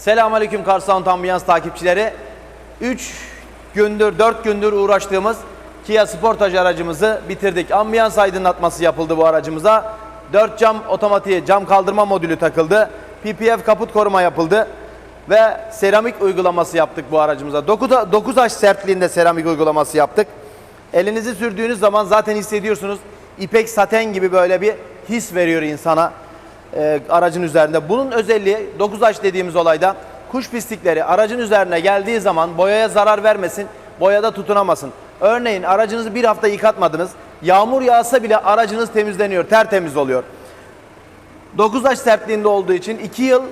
Selamünaleyküm Car Sound Ambiyans takipçileri. 3 gündür, 4 gündür uğraştığımız Kia Sportage aracımızı bitirdik. Ambiyans aydınlatması yapıldı bu aracımıza. 4 cam otomatiğe cam kaldırma modülü takıldı. PPF kaput koruma yapıldı. Ve seramik uygulaması yaptık bu aracımıza. 9, 9H sertliğinde seramik uygulaması yaptık. Elinizi sürdüğünüz zaman zaten hissediyorsunuz. İpek saten gibi böyle bir his veriyor insana e, aracın üzerinde. Bunun özelliği 9H dediğimiz olayda kuş pislikleri aracın üzerine geldiği zaman boyaya zarar vermesin, boyada tutunamasın. Örneğin aracınızı bir hafta yıkatmadınız. Yağmur yağsa bile aracınız temizleniyor, tertemiz oluyor. 9H sertliğinde olduğu için 2 yıl,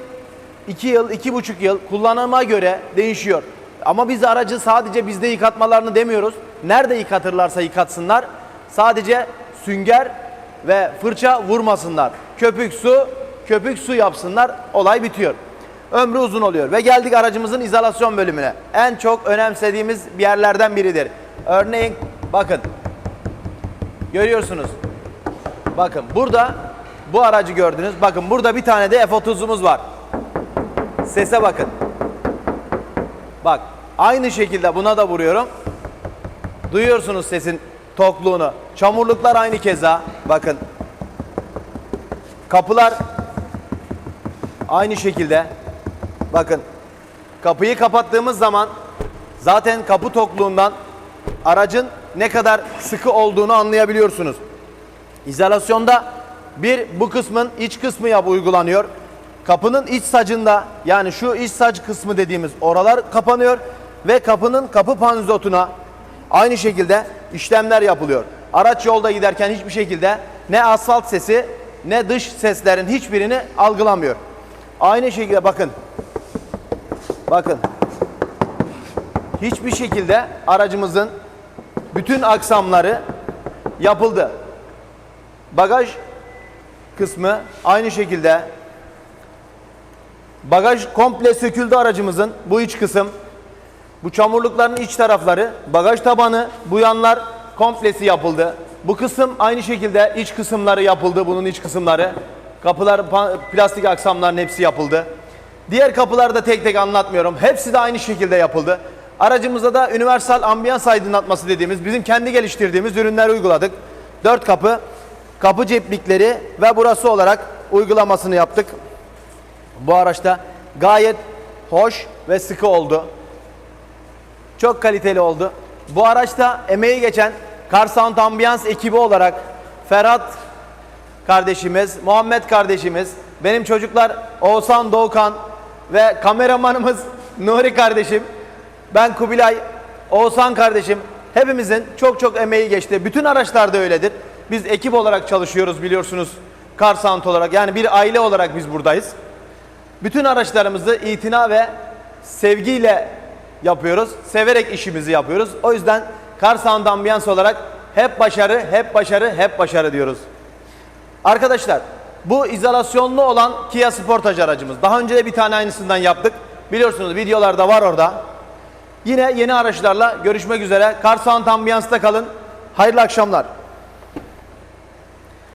2 yıl, 2,5 yıl kullanıma göre değişiyor. Ama biz aracı sadece bizde yıkatmalarını demiyoruz. Nerede yıkatırlarsa yıkatsınlar. Sadece sünger ve fırça vurmasınlar. Köpük su, köpük su yapsınlar. Olay bitiyor. Ömrü uzun oluyor. Ve geldik aracımızın izolasyon bölümüne. En çok önemsediğimiz bir yerlerden biridir. Örneğin bakın. Görüyorsunuz. Bakın burada bu aracı gördünüz. Bakın burada bir tane de F30'umuz var. Sese bakın. Bak aynı şekilde buna da vuruyorum. Duyuyorsunuz sesin tokluğunu. Çamurluklar aynı keza. Bakın. Kapılar aynı şekilde. Bakın. Kapıyı kapattığımız zaman zaten kapı tokluğundan aracın ne kadar sıkı olduğunu anlayabiliyorsunuz. İzolasyonda bir bu kısmın iç kısmı yap uygulanıyor. Kapının iç sacında yani şu iç sac kısmı dediğimiz oralar kapanıyor ve kapının kapı panzotuna aynı şekilde işlemler yapılıyor. Araç yolda giderken hiçbir şekilde ne asfalt sesi ne dış seslerin hiçbirini algılamıyor. Aynı şekilde bakın. Bakın. Hiçbir şekilde aracımızın bütün aksamları yapıldı. Bagaj kısmı aynı şekilde bagaj komple söküldü aracımızın bu iç kısım bu çamurlukların iç tarafları bagaj tabanı bu yanlar komplesi yapıldı. Bu kısım aynı şekilde iç kısımları yapıldı bunun iç kısımları. Kapılar plastik aksamların hepsi yapıldı. Diğer kapıları da tek tek anlatmıyorum. Hepsi de aynı şekilde yapıldı. Aracımıza da universal ambiyans aydınlatması dediğimiz bizim kendi geliştirdiğimiz ürünler uyguladık. Dört kapı kapı ceplikleri ve burası olarak uygulamasını yaptık. Bu araçta gayet hoş ve sıkı oldu. Çok kaliteli oldu. Bu araçta emeği geçen Car Sound Ambiyans ekibi olarak Ferhat kardeşimiz, Muhammed kardeşimiz, benim çocuklar Oğuzhan Doğukan ve kameramanımız Nuri kardeşim, ben Kubilay, Oğuzhan kardeşim hepimizin çok çok emeği geçti. Bütün araçlarda öyledir. Biz ekip olarak çalışıyoruz biliyorsunuz. Car Sound olarak yani bir aile olarak biz buradayız. Bütün araçlarımızı itina ve sevgiyle yapıyoruz. Severek işimizi yapıyoruz. O yüzden Car Sound Ambiyans olarak hep başarı, hep başarı, hep başarı diyoruz. Arkadaşlar bu izolasyonlu olan Kia Sportage aracımız. Daha önce de bir tane aynısından yaptık. Biliyorsunuz videolarda var orada. Yine yeni araçlarla görüşmek üzere. Car Sound Ambiyans'ta kalın. Hayırlı akşamlar.